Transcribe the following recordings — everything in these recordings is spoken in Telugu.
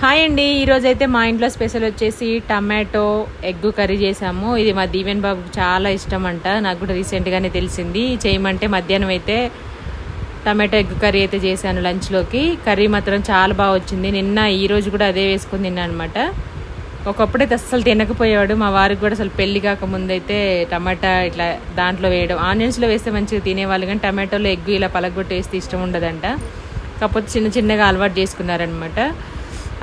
హాయ్ అండి. ఈరోజు అయితే మా ఇంట్లో స్పెషల్ వచ్చేసి టమాటో ఎగ్ కర్రీ చేసాము. ఇది మా దీవెన్ బాబుకి చాలా ఇష్టం అంట. నాకు కూడా రీసెంట్గానే తెలిసింది. చేయమంటే మధ్యాహ్నం అయితే టమాటో ఎగ్ కర్రీ అయితే చేశాను లంచ్లోకి కర్రీ మాత్రం చాలా బాగా వచ్చింది. నిన్న ఈరోజు కూడా అదే వేసుకొని తిన్నాను అనమాట ఒకప్పుడైతే అస్సలు తినకపోయేవాడు. మా వారికి కూడా అసలు పెళ్ళి కాకముందు అయితే టమాటా ఇట్లా దాంట్లో వేయడం. ఆనియన్స్లో వేస్తే మంచిగా తినేవాళ్ళు కానీ టమాటోలో ఎగ్గు ఇలా పలగొట్టి వేస్తే ఇష్టం ఉండదంట. కాకపోతే చిన్న చిన్నగా అలవాటు చేసుకున్నారనమాట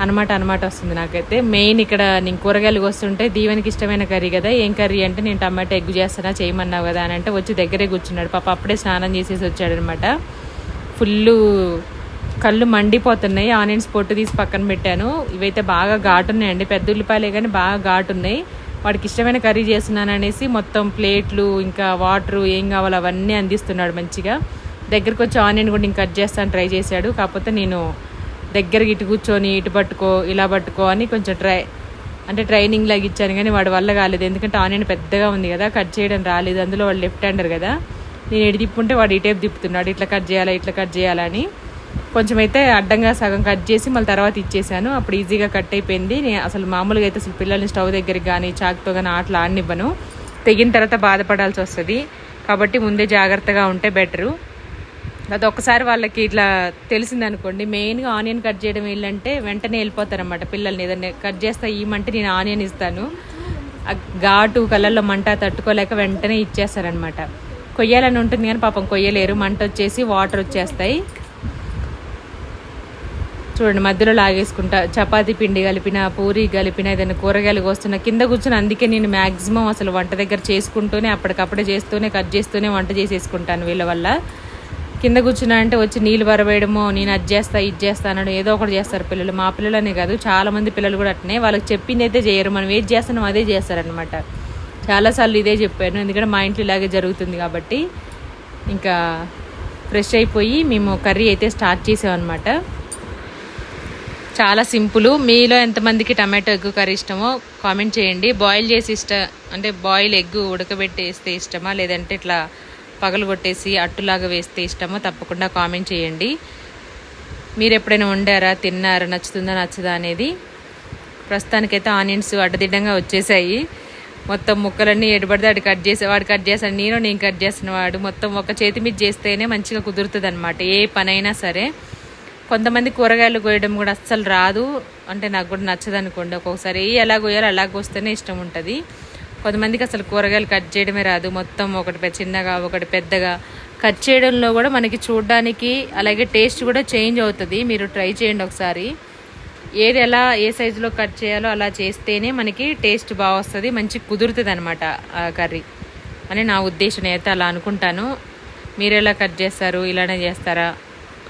అనమాట అనమాట వస్తుంది నాకైతే. మెయిన్ ఇక్కడ నేను కూరగాయలు వస్తుంటే దీవెనికి ఇష్టమైన కర్రీ కదా ఏం కర్రీ అంటే నేను టమాటా ఎగ్గు చేస్తానా చేయమన్నావు కదా అని అంటే వచ్చి దగ్గరే కూర్చున్నాడు. పాప అప్పుడే స్నానం చేసేసి వచ్చాడనమాట. ఫుల్ కళ్ళు మండిపోతున్నాయి ఆనియన్స్ పొట్టు తీసి పక్కన పెట్టాను. ఇవైతే బాగా ఘాటు ఉన్నాయండి పెద్ద ఉల్లిపాయలే కానీ బాగా ఘాటు ఉన్నాయి వాడికి ఇష్టమైన కర్రీ చేస్తున్నాను అనేసి మొత్తం ప్లేట్లు ఇంకా వాటర్ ఏం కావాలో అవన్నీ అందిస్తున్నాడు మంచిగా. దగ్గరకు వచ్చి ఆనియన్ కూడా నేను కట్ చేస్తాను ట్రై చేశాడు. కాకపోతే నేను దగ్గరికి ఇటు కూర్చొని ఇటు పట్టుకో ఇలా పట్టుకో అని కొంచెం ట్రై అంటే ట్రైనింగ్ లాగా ఇచ్చాను కానీ వాడి వల్ల కాలేదు. ఎందుకంటే ఆనియన్ పెద్దగా ఉంది కదా కట్ చేయడం రాలేదు. అందులో వాడు లెఫ్ట్ హ్యాండర్ కదా. నేను ఎటు తిప్పుంటే వాడు ఇటేపు తిప్పుతున్నాడు. ఇట్లా కట్ చేయాలా ఇట్లా కట్ చేయాలని కొంచెం అయితే అడ్డంగా సగం కట్ చేసి మళ్ళీ తర్వాత ఇచ్చేసాను. అప్పుడు ఈజీగా కట్ అయిపోయింది. నేను అసలు మామూలుగా అయితే అసలు పిల్లల్ని స్టవ్ దగ్గరికి కానీ చాకుతో కానీ ఆటలు ఆడనివ్వను. తెగిన తర్వాత బాధపడాల్సి వస్తుంది. కాబట్టి ముందే జాగ్రత్తగా ఉంటే బెటరు అది ఒక్కసారి వాళ్ళకి ఇట్లా తెలిసింది అనుకోండి మెయిన్గా ఆనియన్ కట్ చేయడం వీళ్ళంటే వెంటనే వెళ్ళిపోతారన్నమాట పిల్లల్ని. ఏదన్నా కట్ చేస్తా ఇవ్వమంటే నేను ఆనియన్ ఇస్తాను. ఆ ఘాటు కలర్లో మంట తట్టుకోలేక వెంటనే ఇచ్చేస్తారనమాట కొయ్యాలని ఉంటుంది కానీ పాపం కొయ్యలేరు. మంట వచ్చేసి వాటర్ వచ్చేస్తాయి. చూడండి మధ్యలో లాగేసుకుంటా. చపాతి పిండి కలిపిన పూరి కలిపిన ఏదైనా కూరగాయలు కోస్తున్నా కింద కూర్చొని అందుకే నేను మ్యాక్సిమం అసలు వంట దగ్గర చేసుకుంటూనే అప్పటికప్పుడే చేస్తూనే కట్ చేస్తూనే వంట చేసేసుకుంటాను వీళ్ళ వల్ల. కింద కూర్చున్నా అంటే వచ్చి నీళ్ళు పరవేయడము నేను అది చేస్తా ఇది చేస్తా అనడం ఏదో ఒకటి చేస్తారు పిల్లలు. మా పిల్లలనే కాదు చాలా మంది పిల్లలు కూడా అట్నే. వాళ్ళకి చెప్పింది అయితే చేయరు. మనం ఏది చేస్తున్నాం అదే చేస్తారనమాట చాలాసార్లు ఇదే చెప్పాను. ఎందుకంటే మా ఇంట్లో ఇలాగే జరుగుతుంది కాబట్టి ఇంకా ఫ్రెష్ అయిపోయి మేము కర్రీ అయితే స్టార్ట్ చేసామన్నమాట. చాలా సింపుల్. మీలో ఎంతమందికి టమాటో ఎగ్ కర్రీ ఇష్టమో కామెంట్ చేయండి. బాయిల్ చేసి ఇష్ట అంటే బాయిల్ ఎగ్ ఉడకబెట్టి వేస్తే ఇష్టమా? లేదంటే ఇట్లా పగలు కొట్టేసి అట్టులాగా వేస్తే ఇష్టమో తప్పకుండా కామెంట్ చేయండి. మీరు ఎప్పుడైనా వండారా తిన్నారా నచ్చుతుందా నచ్చదా అనేది ప్రస్తుతానికైతే ఆనియన్స్ అడ్డదిడ్డంగా వచ్చేసాయి. మొత్తం ముక్కలన్నీ ఎడబడితే అటు కట్ చేసే వాడు కట్ చేస్తాడు నేను నేను కట్ చేసిన వాడు. మొత్తం ఒక చేతి మీద చేస్తేనే మంచిగా కుదురుతుంది అనమాట ఏ పనైనా సరే. కొంతమంది కూరగాయలు కోయడం కూడా అస్సలు రాదు. అంటే నాకు కూడా నచ్చదనుకోండి ఒక్కొక్కసారి ఎలా కోయాలో అలా కోస్తేనే ఇష్టం ఉంటుంది. కొంతమందికి అసలు కూరగాయలు కట్ చేయడమే రాదు. మొత్తం ఒకటి చిన్నగా ఒకటి పెద్దగా కట్ చేయడంలో కూడా మనకి చూడడానికి అలాగే టేస్ట్ కూడా చేంజ్ అవుతుంది. మీరు ట్రై చేయండి ఒకసారి. ఏది ఎలా ఏ సైజులో కట్ చేయాలో అలా చేస్తేనే మనకి టేస్ట్ బాగా వస్తుంది. మంచి కుదురుతుంది అనమాట ఆ కర్రీ అని నా ఉద్దేశం. నేనైతే అలా అనుకుంటాను. మీరు ఎలా కట్ చేస్తారు? ఇలానే చేస్తారా?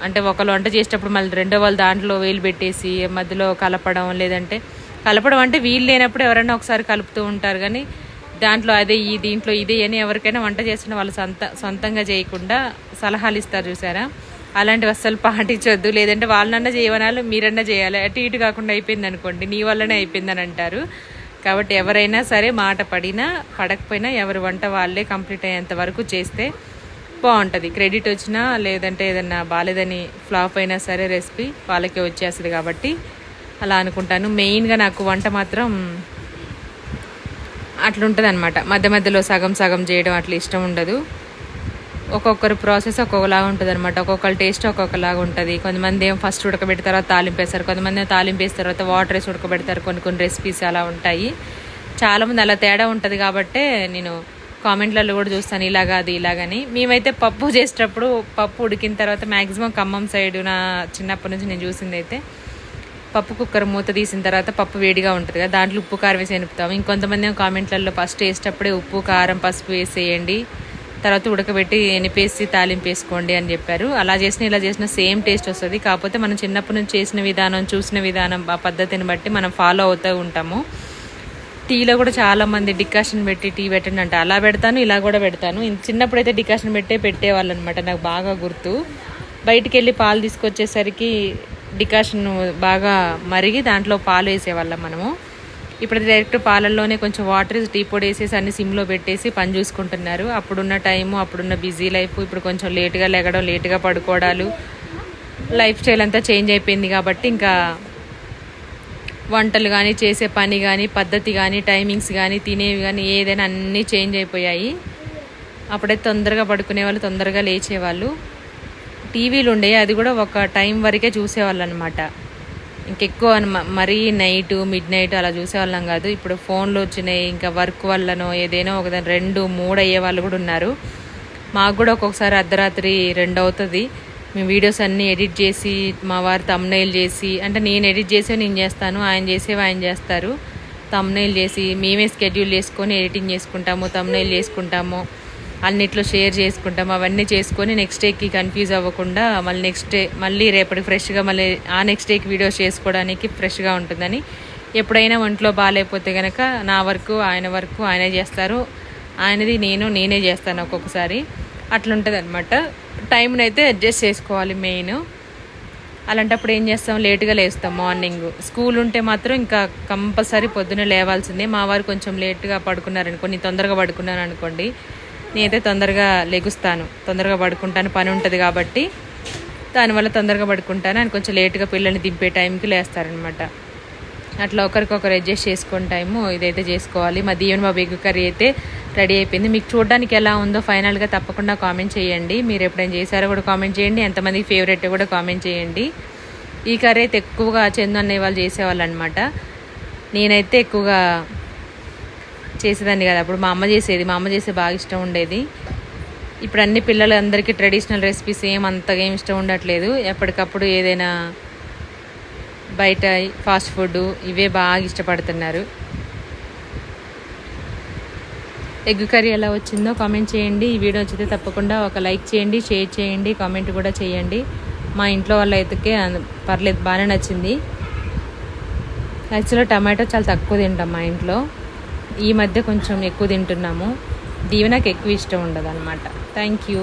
అంటే ఒకళ్ళు వంట చేసేటప్పుడు మళ్ళీ రెండో వాళ్ళు దాంట్లో వేలు పెట్టేసి మధ్యలో కలపడం లేదంటే కలపడం అంటే వీలు లేనప్పుడు ఎవరైనా ఒకసారి కలుపుతూ ఉంటారు. కానీ దాంట్లో అదే ఈ దీంట్లో ఇదే అని ఎవరికైనా వంట చేసిన వాళ్ళు సొంత సొంతంగా చేయకుండా సలహాలు ఇస్తారు చూసారా? అలాంటివి అస్సలు పాటించొద్దు. లేదంటే వాళ్ళనన్నా చేయవనాలు మీరన్నా చేయాలి. అటు ఇటు కాకుండా అయిపోయింది అనుకోండి నీ వల్లనే అయిపోయిందని అంటారు. కాబట్టి ఎవరైనా సరే మాట పడినా పడకపోయినా ఎవరి వంట వాళ్ళే కంప్లీట్ అయ్యేంత వరకు చేస్తే బాగుంటుంది. క్రెడిట్ వచ్చినా లేదంటే ఏదన్నా బాగాలేదని ఫ్లాప్ అయినా సరే రెసిపీ వాళ్ళకే వచ్చేస్తుంది కాబట్టి అలా అనుకుంటాను. మెయిన్గా నాకు వంట మాత్రం అట్లుంటుంది అనమాట మధ్య మధ్యలో సగం సగం చేయడం అట్లా ఇష్టం ఉండదు. ఒక్కొక్కరి ప్రాసెస్ ఒక్కొక్కలాగా ఉంటుంది అనమాట ఒక్కొక్కరి టేస్ట్ ఒక్కొక్కలాగా ఉంటుంది. కొంతమంది ఏం ఫస్ట్ ఉడకబెట్టిన తర్వాత తాలింపు వేస్తారు కొంతమంది తాలింపేసిన తాలింపు వేసిన తర్వాత వాటర్ వేసి ఉడకబెడతారు. కొన్ని కొన్ని రెసిపీస్ అలా ఉంటాయి. చాలామంది అలా తేడా ఉంటుంది కాబట్టి నేను కామెంట్లలో కూడా చూస్తాను. ఇలాగా అది ఇలాగని. మేమైతే పప్పు చేసేటప్పుడు పప్పు ఉడికిన తర్వాత మ్యాక్సిమం ఖమ్మం సైడ్ నా చిన్నప్పటి నుంచి నేను చూసింది అయితే పప్పు కుక్కర్ మూత తీసిన తర్వాత పప్పు వేడిగా ఉంటుంది కదా దాంట్లో ఉప్పు కారం వేసి ఎనుపుతాం ఇంకొంతమంది కామెంట్లలో ఫస్ట్ వేసేటప్పుడే ఉప్పు కారం పసుపు వేసేయండి. తర్వాత ఉడకబెట్టి ఎనిపేసి తాలింపు వేసుకోండి అని చెప్పారు. అలా చేసిన ఇలా చేసిన సేమ్ టేస్ట్ వస్తుంది. కాకపోతే మనం చిన్నప్పటి నుంచి చేసిన విధానం చూసిన విధానం ఆ పద్ధతిని బట్టి మనం ఫాలో అవుతూ ఉంటాము. టీలో కూడా చాలా మంది డికాషన్ పెట్టి టీ పెట్టండి అంటే అలా పెడతాను ఇలా కూడా పెడతాను. చిన్నప్పుడైతే చిన్నప్పుడు అయితే డికాషన్ పెట్టే పెట్టేవాళ్ళు అనమాట నాకు బాగా గుర్తు. బయటికి వెళ్ళి పాలు తీసుకొచ్చేసరికి డికాషన్ బాగా మరిగి దాంట్లో పాలు వేసేవాళ్ళం మనము. ఇప్పుడు డైరెక్ట్ పాలల్లోనే కొంచెం వాటర్ టీ పొడి వేసేసి అన్ని సిమ్లో పెట్టేసి పని చూసుకుంటున్నారు. అప్పుడున్న టైము అప్పుడున్న బిజీ లైఫ్ ఇప్పుడు కొంచెం లేట్గా లేగడం లేట్గా పడుకోవడాలు లైఫ్ స్టైల్ అంతా చేంజ్ అయిపోయింది కాబట్టి ఇంకా వంటలు కానీ చేసే పని కానీ పద్ధతి కానీ టైమింగ్స్ కానీ తినేవి కానీ ఏదైనా అన్నీ చేంజ్ అయిపోయాయి. అప్పుడే తొందరగా పడుకునే వాళ్ళు తొందరగా లేచేవాళ్ళు. టీవీలు ఉండే అది కూడా ఒక టైం వరకే చూసేవాళ్ళు అనమాట ఇంకెక్కువ మరీ నైట్ మిడ్ నైట్ అలా చూసేవాళ్ళం కాదు. ఇప్పుడు ఫోన్లు వచ్చినాయి ఇంకా వర్క్ వల్లనో ఏదైనా ఒక రెండు మూడు అయ్యే వాళ్ళు కూడా ఉన్నారు. మాకు కూడా ఒక్కొక్కసారి అర్ధరాత్రి రెండు అవుతుంది. మేము వీడియోస్ అన్నీ ఎడిట్ చేసి మా వారు తమ్నైల్ చేసి అంటే నేను ఎడిట్ చేసే నేను చేస్తాను ఆయన చేసేవి ఆయన చేస్తారు. తమ్నైల్ చేసి మేమే స్కెడ్యూల్ చేసుకొని ఎడిటింగ్ చేసుకుంటాము తమ్నైల్ చేసుకుంటాము. అన్నిట్లో షేర్ చేసుకుంటాం. అవన్నీ చేసుకొని నెక్స్ట్ డేకి కన్ఫ్యూజ్ అవ్వకుండా మళ్ళీ నెక్స్ట్ డే మళ్ళీ రేపటి ఫ్రెష్గా మళ్ళీ ఆ నెక్స్ట్ డేకి వీడియోస్ చేసుకోవడానికి ఫ్రెష్గా ఉంటుందని ఎప్పుడైనా ఒంట్లో బాగాలేకపోతే కనుక నా వర్క్ ఆయన వర్క్ ఆయనే చేస్తారు. ఆయనది నేను నేనే చేస్తాను ఒక్కొక్కసారి. అట్లుంటుంది అనమాట టైంని అయితే అడ్జస్ట్ చేసుకోవాలి మెయిన్ అలాంటప్పుడు ఏం చేస్తాం? లేట్గా లేస్తాం మార్నింగ్ స్కూల్ ఉంటే మాత్రం ఇంకా కంపల్సరీ పొద్దున లేవాల్సిందే. మా వారు కొంచెం లేట్గా పడుకున్నారనుకోండి తొందరగా పడుకున్నాను అనుకోండి నేనైతే తొందరగా లెగుస్తాను. తొందరగా పడుకుంటాను. పని ఉంటుంది కాబట్టి దానివల్ల తొందరగా పడుకుంటాను. ఆయన కొంచెం లేట్గా పిల్లల్ని దింపే టైంకి లేస్తారనమాట. అట్లా ఒకరికొకరు అడ్జస్ట్ చేసుకునే టైము ఇదైతే చేసుకోవాలి. మా దీవెన్ బాబు ఎగ్ కర్రీ అయితే రెడీ అయిపోయింది. మీకు చూడడానికి ఎలా ఉందో ఫైనల్గా తప్పకుండా కామెంట్ చేయండి. మీరు ఎప్పుడైనా చేశారో కూడా కామెంట్ చేయండి. ఎంతమందికి ఫేవరెట్ కూడా కామెంట్ చేయండి. ఈ కర్రీ అయితే ఎక్కువగా చందు అనే వాళ్ళు చేసేవాళ్ళు అనమాట నేనైతే ఎక్కువగా చేసేదాన్ని కదా. అప్పుడు మా అమ్మ చేసేది. మా అమ్మ చేసే బాగా ఇష్టం ఉండేది. ఇప్పుడు అన్ని పిల్లలందరికీ ట్రెడిషనల్ రెసిపీస్ ఏం అంతగా ఏం ఇష్టం ఉండట్లేదు. ఎప్పటికప్పుడు ఏదైనా బయట ఫాస్ట్ ఫుడ్ ఇవే బాగా ఇష్టపడుతున్నారు. ఎగ్ కర్రీ ఎలా వచ్చిందో కామెంట్ చేయండి. ఈ వీడియో వచ్చితే తప్పకుండా ఒక లైక్ చేయండి షేర్ చేయండి కామెంట్ కూడా చేయండి. మా ఇంట్లో వాళ్ళ అయితే పర్లేదు బాగానే నచ్చింది. యాక్చువల్గా టమాటో చాలా తక్కువ తింటాం మా ఇంట్లో. ఈ మధ్య కొంచెం ఎక్కువ తింటున్నాము. దీవెనకు ఎక్కువ ఇష్టం ఉండదు అనమాట థ్యాంక్ యూ